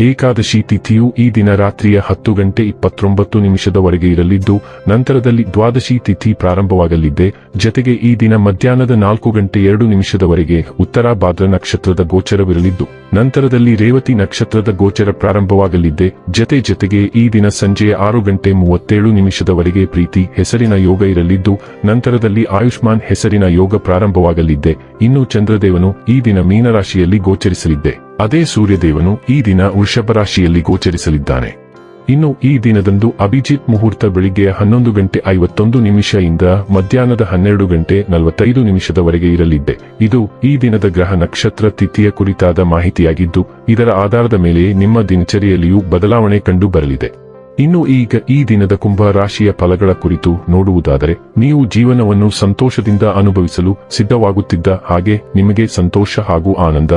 ಏಕಾದಶಿ ತಿಥಿಯು ಈ ದಿನ ರಾತ್ರಿಯ ಹತ್ತು ಗಂಟೆ ಇಪ್ಪತ್ತೊಂಬತ್ತು ನಿಮಿಷದವರೆಗೆ ಇರಲಿದ್ದು, ನಂತರದಲ್ಲಿ ದ್ವಾದಶಿ ತಿಥಿ ಪ್ರಾರಂಭವಾಗಲಿದ್ದೆ ಜತೆಗೆ ಈ ದಿನ ಮಧ್ಯಾಹ್ನದ ನಾಲ್ಕು ಗಂಟೆ ಎರಡು ನಿಮಿಷದವರೆಗೆ ಉತ್ತರ ಭಾದ್ರ ನಕ್ಷತ್ರದ ಗೋಚರವಿರಲಿದ್ದು, ನಂತರದಲ್ಲಿ ರೇವತಿ ನಕ್ಷತ್ರದ ಗೋಚರ ಪ್ರಾರಂಭವಾಗಲಿದ್ದೆ ಜತೆ ಜತೆಗೆ ಈ ದಿನ ಸಂಜೆ ಆರು ಗಂಟೆ ಮೂವತ್ತೇಳು ನಿಮಿಷದವರೆಗೆ ಪ್ರೀತಿ ಹೆಸರಿನ ಯೋಗ ಇರಲಿದ್ದು, ನಂತರದಲ್ಲಿ ಆಯುಷ್ಮಾನ್ ಹೆಸರಿನ ಯೋಗ ಪ್ರಾರಂಭವಾಗಲಿದ್ದೆ ಇನ್ನು ಚಂದ್ರದೇವನು ಈ ದಿನ ಮೀನರಾಶಿಯಲ್ಲಿ ಗೋಚರಿಸಲಿದ್ದೆ ಅದೇ ಸೂರ್ಯದೇವನು ಈ ದಿನ ವೃಷಭ ರಾಶಿಯಲ್ಲಿ ಗೋಚರಿಸಲಿದ್ದಾನೆ. ಇನ್ನು ಈ ದಿನದಂದು ಅಭಿಜಿತ್ ಮುಹೂರ್ತ ಬೆಳಿಗ್ಗೆ ಹನ್ನೊಂದು ಗಂಟೆ ಐವತ್ತೊಂದು ನಿಮಿಷದಿಂದ ಮಧ್ಯಾಹ್ನದ ಹನ್ನೆರಡು ಗಂಟೆ ನಲವತ್ತೈದು ನಿಮಿಷದವರೆಗೆ ಇರಲಿದ್ದೆ. ಇದು ಈ ದಿನದ ಗ್ರಹ ನಕ್ಷತ್ರ ತಿಥಿಯ ಕುರಿತಾದ ಮಾಹಿತಿಯಾಗಿದ್ದು, ಇದರ ಆಧಾರದ ಮೇಲೆ ನಿಮ್ಮ ದಿನಚರಿಯಲ್ಲಿಯೂ ಬದಲಾವಣೆ ಕಂಡು ಬರಲಿದೆ ಇನ್ನು ಈಗ ಈ ದಿನದ ಕುಂಭ ರಾಶಿಯ ಫಲಗಳ ಕುರಿತು ನೋಡುವುದಾದರೆ, ನೀವು ಜೀವನವನ್ನು ಸಂತೋಷದಿಂದ ಅನುಭವಿಸಲು ಸಿದ್ಧವಾಗುತ್ತಿದ್ದ ಹಾಗೆ ನಿಮಗೆ ಸಂತೋಷ ಹಾಗೂ ಆನಂದ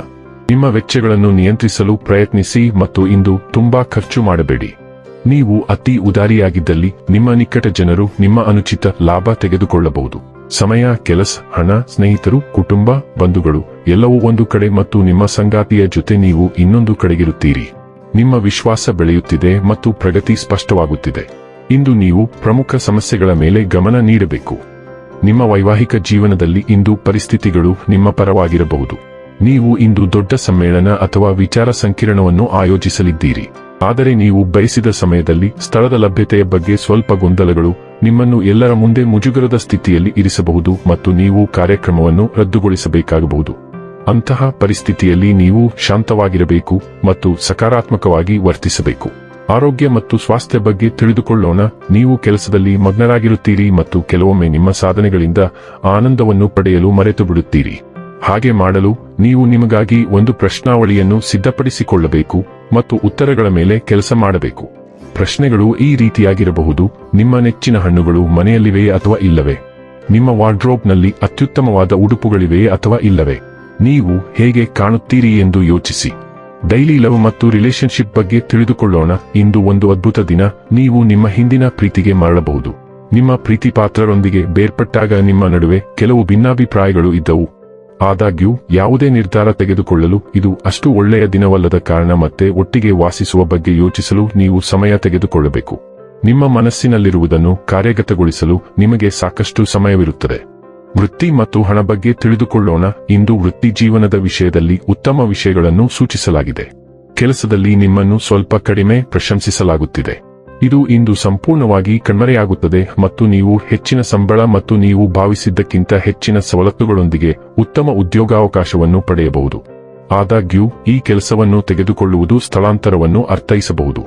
ನಿಮ್ಮ ವೆಚ್ಚಗಳನ್ನು ನಿಯಂತ್ರಿಸಲು ಪ್ರಯತ್ನಿಸಿ ಮತ್ತು ಇಂದು ತುಂಬಾ ಖರ್ಚು ಮಾಡಬೇಡಿ. ನೀವು ಅತಿ ಉದಾರಿಯಾಗಿದ್ದಲ್ಲಿ ನಿಮ್ಮ ನಿಕಟ ಜನರು ನಿಮ್ಮ ಅನುಚಿತ ಲಾಭ ತೆಗೆದುಕೊಳ್ಳಬಹುದು. ಸಮಯ, ಕೆಲಸ, ಹಣ, ಸ್ನೇಹಿತರು, ಕುಟುಂಬ, ಬಂಧುಗಳು, ಎಲ್ಲವೂ ಒಂದು ಕಡೆ ಮತ್ತು ನಿಮ್ಮ ಸಂಗಾತಿಯ ಜೊತೆ ನೀವು ಇನ್ನೊಂದು ಕಡೆಗಿರುತ್ತೀರಿ. ನಿಮ್ಮ ವಿಶ್ವಾಸ ಬೆಳೆಯುತ್ತಿದೆ ಮತ್ತು ಪ್ರಗತಿ ಸ್ಪಷ್ಟವಾಗುತ್ತಿದೆ. ಇಂದು ನೀವು ಪ್ರಮುಖ ಸಮಸ್ಯೆಗಳ ಮೇಲೆ ಗಮನ ನೀಡಬೇಕು. ನಿಮ್ಮ ವೈವಾಹಿಕ ಜೀವನದಲ್ಲಿ ಇಂದು ಪರಿಸ್ಥಿತಿಗಳು ನಿಮ್ಮ ಪರವಾಗಿರಬಹುದು. ನೀವು ಇಂದು ದೊಡ್ಡ ಸಮ್ಮೇಳನ ಅಥವಾ ವಿಚಾರ ಸಂಕಿರಣವನ್ನು ಆಯೋಜಿಸಲಿದ್ದೀರಿ. ಆದರೆ ನೀವು ಬಯಸಿದ ಸಮಯದಲ್ಲಿ ಸ್ಥಳದ ಲಭ್ಯತೆಯ ಬಗ್ಗೆ ಸ್ವಲ್ಪ ಗೊಂದಲಗಳು ನಿಮ್ಮನ್ನು ಎಲ್ಲರ ಮುಂದೆ ಮುಜುಗರದ ಸ್ಥಿತಿಯಲ್ಲಿ ಇರಿಸಬಹುದು ಮತ್ತು ನೀವು ಕಾರ್ಯಕ್ರಮವನ್ನು ರದ್ದುಗೊಳಿಸಬೇಕಾಗಬಹುದು. ಅಂತಹ ಪರಿಸ್ಥಿತಿಯಲ್ಲಿ ನೀವು ಶಾಂತವಾಗಿರಬೇಕು ಮತ್ತು ಸಕಾರಾತ್ಮಕವಾಗಿ ವರ್ತಿಸಬೇಕು. ಆರೋಗ್ಯ ಮತ್ತು ಸ್ವಾಸ್ಥ್ಯ ಬಗ್ಗೆ ತಿಳಿದುಕೊಳ್ಳೋಣ. ನೀವು ಕೆಲಸದಲ್ಲಿ ಮಗ್ನರಾಗಿರುತ್ತೀರಿ ಮತ್ತು ಕೆಲವೊಮ್ಮೆ ನಿಮ್ಮ ಸಾಧನೆಗಳಿಂದ ಆನಂದವನ್ನು ಪಡೆಯಲು ಮರೆತು ಬಿಡುತ್ತೀರಿ ಹಾಗೆ ಮಾಡಲು ನೀವು ನಿಮಗಾಗಿ ಒಂದು ಪ್ರಶ್ನಾವಳಿಯನ್ನು ಸಿದ್ಧಪಡಿಸಿಕೊಳ್ಳಬೇಕು ಮತ್ತು ಉತ್ತರಗಳ ಮೇಲೆ ಕೆಲಸ ಮಾಡಬೇಕು. ಪ್ರಶ್ನೆಗಳು ಈ ರೀತಿಯಾಗಿರಬಹುದು. ನಿಮ್ಮ ನೆಚ್ಚಿನ ಹಣ್ಣುಗಳು ಮನೆಯಲ್ಲಿವೆಯೇ ಅಥವಾ ಇಲ್ಲವೇ? ನಿಮ್ಮ ವಾರ್ಡ್ರೋಬ್ನಲ್ಲಿ ಅತ್ಯುತ್ತಮವಾದ ಉಡುಪುಗಳಿವೆಯೇ ಅಥವಾ ಇಲ್ಲವೇ? ನೀವು ಹೇಗೆ ಕಾಣುತ್ತೀರಿ ಎಂದು ಯೋಚಿಸಿ. ಡೈಲಿ ಲವ್ ಮತ್ತು ರಿಲೇಶನ್ಶಿಪ್ ಬಗ್ಗೆ ತಿಳಿದುಕೊಳ್ಳೋಣ. ಇಂದು ಒಂದು ಅದ್ಭುತ ದಿನ. ನೀವು ನಿಮ್ಮ ಹಿಂದಿನ ಪ್ರೀತಿಗೆ ಮರಳಬಹುದು. ನಿಮ್ಮ ಪ್ರೀತಿ ಪಾತ್ರರೊಂದಿಗೆ ಬೇರ್ಪಟ್ಟಾಗ ನಿಮ್ಮ ನಡುವೆ ಕೆಲವು ಭಿನ್ನಾಭಿಪ್ರಾಯಗಳು ಇದ್ದವು. ಆದಾಗ್ಯೂ, ಯಾವುದೇ ನಿರ್ಧಾರ ತೆಗೆದುಕೊಳ್ಳಲು ಇದು ಅಷ್ಟು ಒಳ್ಳೆಯ ದಿನವಲ್ಲದ ಕಾರಣ ಮತ್ತೆ ಒಟ್ಟಿಗೆ ವಾಸಿಸುವ ಬಗ್ಗೆ ಯೋಚಿಸಲು ನೀವು ಸಮಯ ತೆಗೆದುಕೊಳ್ಳಬೇಕು. ನಿಮ್ಮ ಮನಸ್ಸಿನಲ್ಲಿರುವುದನ್ನು ಕಾರ್ಯಗತಗೊಳಿಸಲು ನಿಮಗೆ ಸಾಕಷ್ಟು ಸಮಯವಿರುತ್ತದೆ. ವೃತ್ತಿ ಮತ್ತು ಹಣ ಬಗ್ಗೆ ತಿಳಿದುಕೊಳ್ಳೋಣ. ಇಂದು ವೃತ್ತಿ ಜೀವನದ ವಿಷಯದಲ್ಲಿ ಉತ್ತಮ ವಿಷಯಗಳನ್ನು ಸೂಚಿಸಲಾಗಿದೆ. ಕೆಲಸದಲ್ಲಿ ನಿಮ್ಮನ್ನು ಸ್ವಲ್ಪ ಕಡಿಮೆ ಪ್ರಶಂಸಿಸಲಾಗುತ್ತಿದೆ. ಇದು ಇಂದು ಸಂಪೂರ್ಣವಾಗಿ ಕಣ್ಮರೆಯಾಗುತ್ತದೆ ಮತ್ತು ನೀವು ಹೆಚ್ಚಿನ ಸಂಬಳ ಮತ್ತು ನೀವು ಭಾವಿಸಿದ್ದಕ್ಕಿಂತ ಹೆಚ್ಚಿನ ಸವಲತ್ತುಗಳೊಂದಿಗೆ ಉತ್ತಮ ಉದ್ಯೋಗಾವಕಾಶವನ್ನು ಪಡೆಯಬಹುದು. ಆದಾಗ್ಯೂ, ಈ ಕೆಲಸವನ್ನು ತೆಗೆದುಕೊಳ್ಳುವುದು ಸ್ಥಳಾಂತರವನ್ನು ಅರ್ಥೈಸಬಹುದು.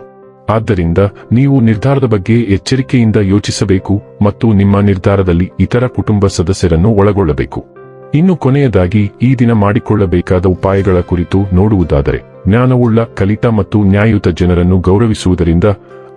ಆದ್ದರಿಂದ, ನೀವು ನಿರ್ಧಾರದ ಬಗ್ಗೆ ಎಚ್ಚರಿಕೆಯಿಂದ ಯೋಚಿಸಬೇಕು ಮತ್ತು ನಿಮ್ಮ ನಿರ್ಧಾರದಲ್ಲಿ ಇತರ ಕುಟುಂಬ ಸದಸ್ಯರನ್ನು ಒಳಗೊಳ್ಳಬೇಕು. ಇನ್ನು ಕೊನೆಯದಾಗಿ, ಈ ದಿನ ಮಾಡಿಕೊಳ್ಳಬೇಕಾದ ಉಪಾಯಗಳ ಕುರಿತು ನೋಡುವುದಾದರೆ, ಜ್ಞಾನವುಳ್ಳ, ಕಲಿತ ಮತ್ತು ನ್ಯಾಯಯುತ ಜನರನ್ನು ಗೌರವಿಸುವುದರಿಂದ